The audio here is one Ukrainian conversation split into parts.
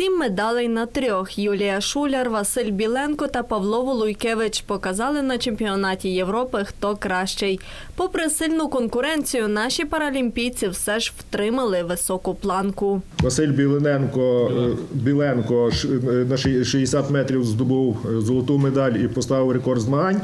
Сім медалей на трьох. Юлія Шуляр, Василь Біленко та Павло Волуйкевич показали на чемпіонаті Європи, хто кращий. Попри сильну конкуренцію, наші паралімпійці все ж втримали високу планку. Василь е, Біленко е, на ши- 60 метрів здобув е, золоту медаль і поставив рекорд змагань.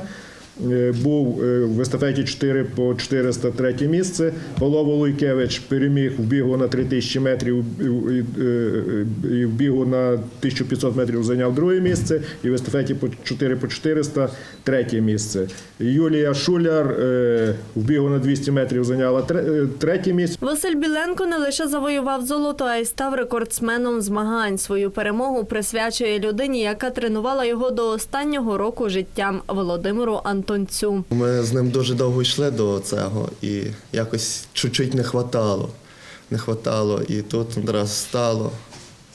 Е, Був е, в естафеті 4 по 400 третє місце. Павло Волойкевич переміг в бігу на 3000 метрів і- в бігу на 1500 метрів зайняв друге місце. І в естафеті по 4 по 400 третє місце. Юлія Шуляр е, в бігу на 200 метрів зайняла тре- третє місце. Василь Біленко не лише завоював золото, а й став рекордсменом змагань. Свою перемогу присвячує людині, яка тренувала його до останнього року життя Володимиру Антонцю. Ми з ним дуже довго йшли до цього, і якось чуть-чуть не хватало. Не хватало, і тут раз стало,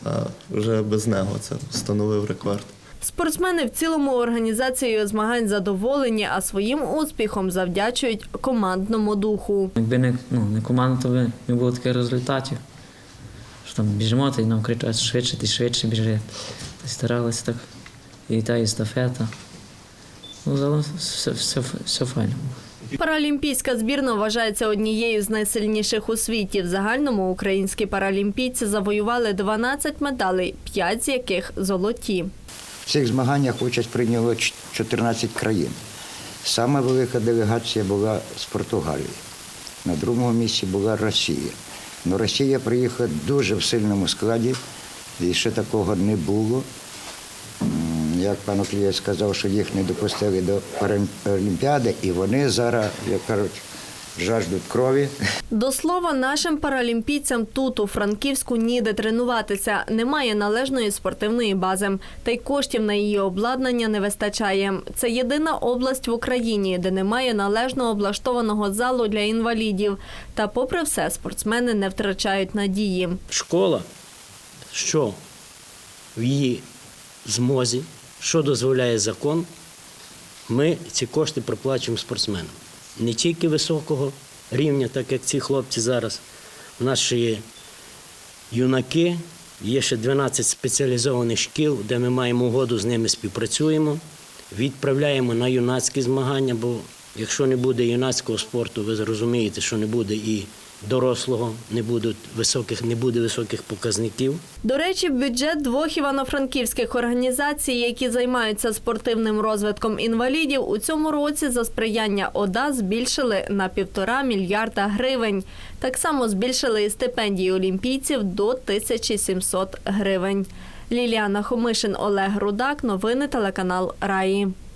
а вже без нього це встановив рекорд. Спортсмени в цілому організацією змагань задоволені, а своїм успіхом завдячують командному духу. Якби не, ну, не команда, то би не було таких результатів. Що там біжимо, та й нам кричать швидше, ти швидше біжи. Старалися так. І та естафета. Ну, загалом все, все, все файно. Паралімпійська збірна вважається однією з найсильніших у світі. В загальному українські паралімпійці завоювали 12 медалей, 5 з яких золоті. В цих змаганнях участь прийняло ч- 14 країн. Саме велика делегація була з Португалії. На другому місці була Росія. Ну, Росія приїхала дуже в сильному складі, і ще такого не було. Як пан Оклієв сказав, що їх не допустили до Паралімпіади, і вони зараз, як кажуть, жаждуть крові. До слова, нашим паралімпійцям тут, у Франківську, ніде тренуватися. Немає належної спортивної бази. Та й коштів на її обладнання не вистачає. Це єдина область в Україні, де немає належно облаштованого залу для інвалідів. Та, попри все, спортсмени не втрачають надії. школа, що в її змозі, що дозволяє закон, ми ці кошти проплачуємо спортсменам. Не тільки високого рівня, так як ці хлопці зараз. У нас ще є юнаки, є ще 12 спеціалізованих шкіл, де ми маємо угоду, з ними співпрацюємо, відправляємо на юнацькі змагання, бо якщо не буде юнацького спорту, ви зрозумієте, що не буде і дорослого, не буде високих, не буде високих показників. До речі, бюджет двох івано-франківських організацій, які займаються спортивним розвитком інвалідів, у цьому році за сприяння ОДА збільшили на півтора мільярда гривень. Так само збільшили і стипендії олімпійців до 1700 гривень. Ліліана Хомишин, Олег Рудак. Новини телеканал Раї.